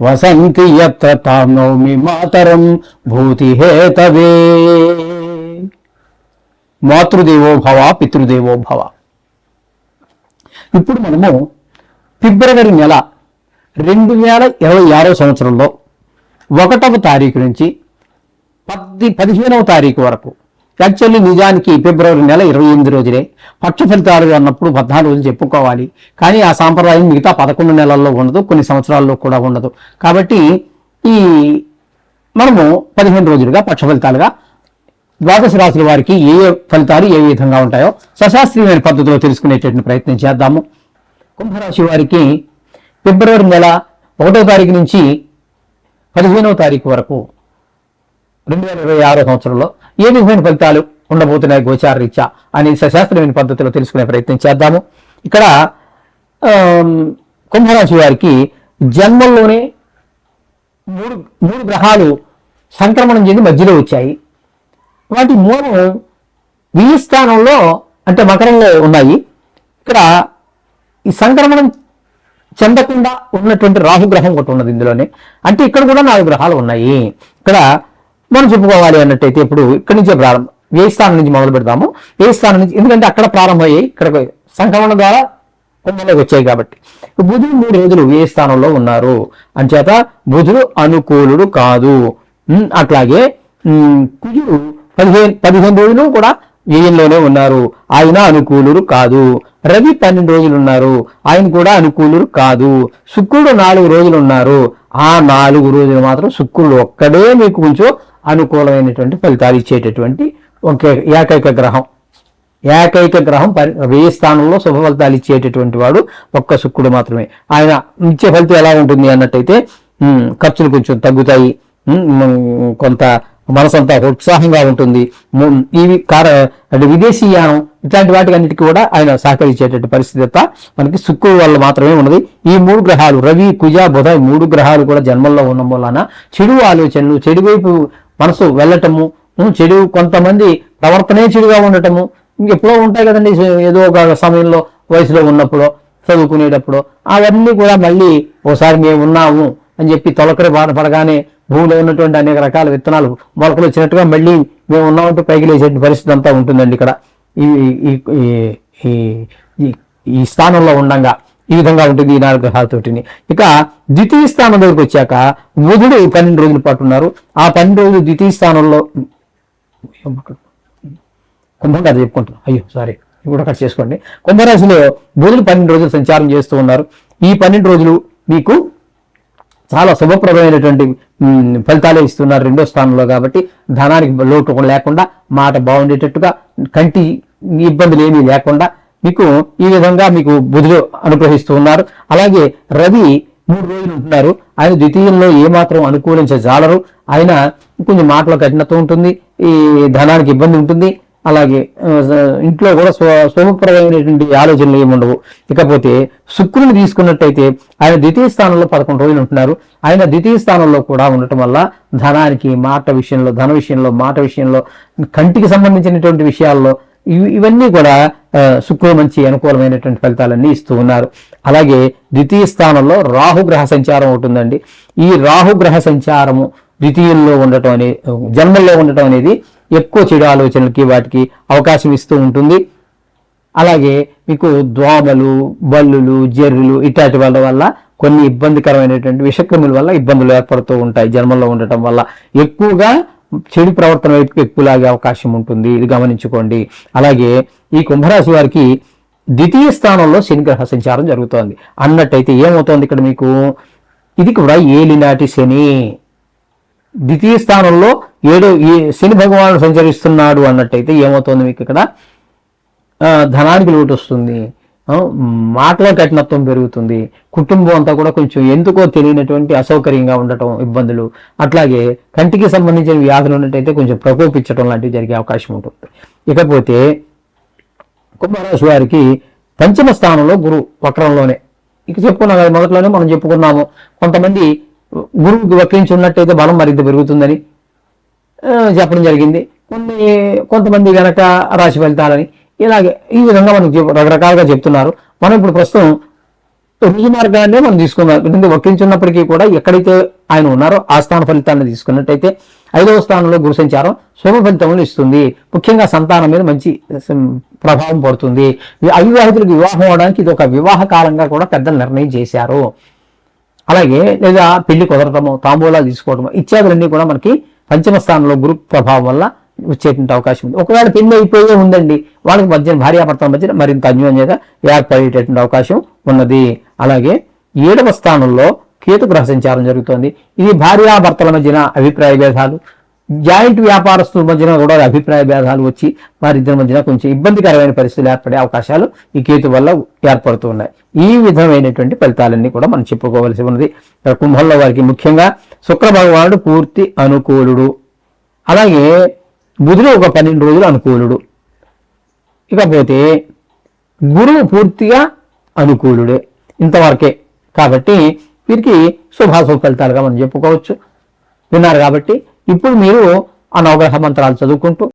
వసంతి యత్ర తాం నౌమి మాతరం భూతిహేతవే. మాతృదేవో భవ పితృదేవో భవ. ఇప్పుడు మనము ఫిబ్రవరి నెల రెండు వేల ఇరవై ఆరో సంవత్సరంలో ఒకటవ తారీఖు నుంచి పద్ది పదిహేనవ తారీఖు వరకు యాక్చువల్లీ నిజానికి ఫిబ్రవరి నెల ఇరవై ఎనిమిది రోజులే పక్ష ఫలితాలు అన్నప్పుడు పద్నాలుగు రోజులు చెప్పుకోవాలి. కానీ ఆ సాంప్రదాయం మిగతా పదకొండు నెలల్లో ఉండదు కొన్ని సంవత్సరాల్లో కూడా ఉండదు. కాబట్టి ఈ మనము పదిహేను రోజులుగా పక్ష ఫలితాలుగా ద్వాదశ రాశుల వారికి ఏ ఏ ఫలితాలు ఏ విధంగా ఉంటాయో సశాస్త్రీయమైన పద్ధతిలో తెలుసుకునేటటువంటి ప్రయత్నం చేద్దాము. కుంభరాశి వారికి ఫిబ్రవరి నెల ఒకటో తారీఖు నుంచి పదిహేనవ తారీఖు వరకు రెండు వేల ఇరవై ఆరో సంవత్సరంలో ఏ విధమైన ఫలితాలు ఉండబోతున్నాయి గోచార రీత్యా అని సశాస్త్రమైన పద్ధతిలో తెలుసుకునే ప్రయత్నం చేద్దాము. ఇక్కడ కుంభరాశి వారికి జన్మల్లోనే మూడు మూడు గ్రహాలు సంక్రమణం చెంది మధ్యలో వచ్చాయి. వాటి మూలం ఈ స్థానంలో అంటే మకరంలో ఉన్నాయి. ఇక్కడ ఈ సంక్రమణం చెందకుండా ఉన్నటువంటి రాహుగ్రహం ఒకటి ఉన్నది ఇందులోనే. అంటే ఇక్కడ కూడా నాలుగు గ్రహాలు ఉన్నాయి. ఇక్కడ మనం చెప్పుకోవాలి అన్నట్టయితే ఇప్పుడు ఇక్కడి నుంచే ప్రారంభం. ఏ స్థానం నుంచి మొదలు పెడతాము? ఏ స్థానం నుంచి? ఎందుకంటే అక్కడ ప్రారంభమయ్యాయి ఇక్కడ సంక్రమణ ద్వారా కుంభంలోకి వచ్చాయి కాబట్టి. బుధుడు మూడు రోజులు ఏ స్థానంలో ఉన్నారు? అంచేత బుధుడు అనుకూలుడు కాదు. అట్లాగే కుజుడు పదిహేను పదిహేను రోజులు కూడా వ్యయంలోనే ఉన్నారు. ఆయన అనుకూలుడు కాదు. రవి పన్నెండు రోజులు ఉన్నారు. ఆయన కూడా అనుకూలుడు కాదు. శుక్రుడు నాలుగు రోజులు ఉన్నారు. ఆ నాలుగు రోజులు మాత్రం శుక్రుడు ఒక్కడే మీకు కొంచెం అనుకూలమైనటువంటి ఫలితాలు ఇచ్చేటటువంటి ఒకే ఏకైక గ్రహం. ఏకైక గ్రహం పరి వెయ్యి స్థానంలో శుభ ఫలితాలు ఇచ్చేటటువంటి వాడు ఒక్క శుక్రుడు మాత్రమే. ఆయన ఇచ్చే ఫలితం ఎలా ఉంటుంది అన్నట్టయితే ఖర్చులు కొంచెం తగ్గుతాయి. కొంత మనసంతా ఉత్సాహంగా ఉంటుంది. ఇవి కార అంటే విదేశీయానం ఇట్లాంటి వాటికి అన్నిటికీ కూడా ఆయన సహకరించేటటువంటి పరిస్థితి మనకి శుక్రుడు వల్ల మాత్రమే ఉన్నది. ఈ మూడు గ్రహాలు రవి కుజ బుధ ఈ మూడు గ్రహాలు కూడా జన్మల్లో ఉండడం వలన చెడు ఆలోచనలు చెడు వైపు మనసు వెళ్ళటము చెడు కొంతమంది ప్రవర్తనే చెడుగా ఉండటము ఇంకెప్పుడో ఉంటాయి కదండి ఏదో ఒక సమయంలో వయసులో ఉన్నప్పుడు చదువుకునేటప్పుడు అవన్నీ కూడా మళ్ళీ ఓసారి మేము ఉన్నాము అని చెప్పి తొలకరి బాధపడగానే భూమిలో ఉన్నటువంటి అనేక రకాల విత్తనాలు మొలకలు వచ్చినట్టుగా మళ్ళీ మేము ఉన్నామంటూ పైకి లేచే పరిస్థితి అంతా ఉంటుందండి ఇక్కడ. ఈ ఈ- ఈ- ఈ- ఈ స్థానంలో ఉండంగా. ఈ విధంగా ఉంటుంది ఈ నాలుగు గ్రహాలతోటిని. ఇక ద్వితీయ స్థానం దగ్గరికి వచ్చాక బుధుడు పన్నెండు రోజుల పాటు ఉన్నారు. ఆ పన్నెండు రోజులు ద్వితీయ స్థానంలో కుంభంగా అది చెప్పుకుంటున్నాం. అయ్యో సారీ కూడా కట్ చేసుకోండి. కుంభరాశిలో బుధుడు పన్నెండు రోజులు సంచారం చేస్తూ ఉన్నారు. ఈ పన్నెండు రోజులు మీకు చాలా శుభప్రదమైనటువంటి ఫలితాలే ఇస్తున్నారు రెండో స్థానంలో కాబట్టి ధనానికి లోటు కూడా లేకుండా మాట బాగుండేటట్టుగా కంటి ఇబ్బందులు ఏమీ లేకుండా మీకు ఈ విధంగా మీకు బుధుడు అనుగ్రహిస్తూ ఉన్నారు. అలాగే రవి మూడు రోజులు ఉంటున్నారు. ఆయన ద్వితీయంలో ఏమాత్రం అనుకూలించజాలరు ఆయన కొంచెం మాటలో కఠినత ఉంటుంది. ఈ ధనానికి ఇబ్బంది ఉంటుంది. అలాగే ఇంట్లో కూడా స్వ శుభప్రదమైనటువంటి ఆలోచనలు ఏమి ఉండవు. ఇకపోతే శుక్రుని తీసుకున్నట్టయితే ఆయన ద్వితీయ స్థానంలో పదకొండు రోజులు ఉంటున్నారు. ఆయన ద్వితీయ స్థానంలో కూడా ఉండటం వల్ల ధనానికి మాట విషయంలో ధన విషయంలో మాట విషయంలో కంటికి సంబంధించినటువంటి విషయాల్లో ఇవన్నీ కూడా శుక్రుడు మంచి అనుకూలమైనటువంటి ఫలితాలన్నీ ఇస్తూ ఉన్నారు. అలాగే ద్వితీయ స్థానంలో రాహుగ్రహ సంచారం ఉంటుందండి ఈ రాహుగ్రహ సంచారము ద్వితీయంలో ఉండటం అనే జన్మల్లో ఉండటం అనేది ఎక్కువ చెడు ఆలోచనలకి వాటికి అవకాశం ఇస్తూ ఉంటుంది. అలాగే మీకు దోమలు బల్లులు జర్రులు ఇట్లాంటి వాళ్ళ వల్ల కొన్ని ఇబ్బందికరమైనటువంటి విషక్రిముల వల్ల ఇబ్బందులు ఏర్పడుతూ ఉంటాయి జన్మల్లో ఉండటం వల్ల. ఎక్కువగా చెడు ప్రవర్తన వైపు ఎక్కువ లాగే అవకాశం ఉంటుంది. ఇది గమనించుకోండి. అలాగే ఈ కుంభరాశి వారికి ద్వితీయ స్థానంలో శనిగ్రహ సంచారం జరుగుతోంది. అన్నట్టయితే ఏమవుతోంది ఇక్కడ మీకు? ఇది కూడా ఏలినాటి శని. ద్వితీయ స్థానంలో ఏడో శని భగవానుడు సంచరిస్తున్నాడు అన్నట్టయితే ఏమవుతోంది మీకు ఇక్కడ? ధనానికి లోటు వస్తుంది. మాటలో కఠినత్వం పెరుగుతుంది. కుటుంబం అంతా కూడా కొంచెం ఎందుకో తెలియనటువంటి అసౌకర్యంగా ఉండటం ఇబ్బందులు. అట్లాగే కంటికి సంబంధించిన వ్యాధులు ఉన్నట్టయితే కొంచెం ప్రకోపించడం లాంటివి జరిగే అవకాశం ఉంటుంది. ఇకపోతే కుంభరాశి వారికి పంచమ స్థానంలో గురువు వక్రంలోనే. ఇక చెప్పుకున్నాం కదా మొదట్లోనే మనం చెప్పుకున్నాము. కొంతమంది గురువుకి వక్రించి ఉన్నట్టయితే బలం మరింత పెరుగుతుందని చెప్పడం జరిగింది. కొన్ని కొంతమంది గనక రాశి ఫలితాలని ఇలాగే ఈ విధంగా మనకు రకరకాలుగా చెప్తున్నారు. మనం ఇప్పుడు ప్రస్తుతం రుజు మార్గాన్నే మనం తీసుకున్నాం. ఎందుకంటే వక్రించున్నప్పటికీ కూడా ఎక్కడైతే ఆయన ఉన్నారో ఆ స్థాన ఫలితాన్ని తీసుకున్నట్టయితే ఐదవ స్థానంలో గురు సంచారం శుభ ఫలితములు ఇస్తుంది. ముఖ్యంగా సంతానం మీద మంచి ప్రభావం పడుతుంది. అవివాహితులకు వివాహం అవడానికి ఇది ఒక వివాహ కాలంగా కూడా పెద్దలు నిర్ణయం చేశారు. అలాగే లేదా పెళ్ళి కుదరటము తాంబూలాలు తీసుకోవడము ఇత్యాదులన్నీ కూడా మనకి పంచమ స్థానంలో గురు ప్రభావం వల్ల వచ్చేటువంటి అవకాశం ఉంది. ఒకవేళ పెళ్ళి అయిపోయే ఉందండి వాళ్ళకి మధ్య భార్యాభర్తల మధ్య మరింత అన్యోన్యత ఏర్పడేటటువంటి అవకాశం ఉన్నది. అలాగే ఏడవ స్థానంలో కేతు గ్రహ సంచారం జరుగుతోంది. ఇది భార్యాభర్తల మధ్యన అభిప్రాయ భేదాలు జాయింట్ వ్యాపారస్తుల మధ్యన కూడా అభిప్రాయ భేదాలు వచ్చి వారిద్దరి మధ్యన కొంచెం ఇబ్బందికరమైన పరిస్థితులు ఏర్పడే అవకాశాలు ఈ కేతు వల్ల ఏర్పడుతూ ఉన్నాయి ఈ విధమైనటువంటి ఫలితాలన్నీ కూడా మనం చెప్పుకోవలసి ఉన్నది. కుంభంలో వారికి ముఖ్యంగా శుక్ర భగవానుడు పూర్తి అనుకూలుడు. అలాగే బుధుడు ఒక పన్నెండు రోజులు అనుకూలుడు. ఇకపోతే గురువు పూర్తిగా అనుకూలుడే ఇంతవరకే. కాబట్టి వీరికి శుభాశుభ ఫలితాలుగా మనం చెప్పుకోవచ్చు. విన్నారు కాబట్టి ఇప్పుడు మీరు ఆ నవగ్రహ మంత్రాలు చదువుకుంటూ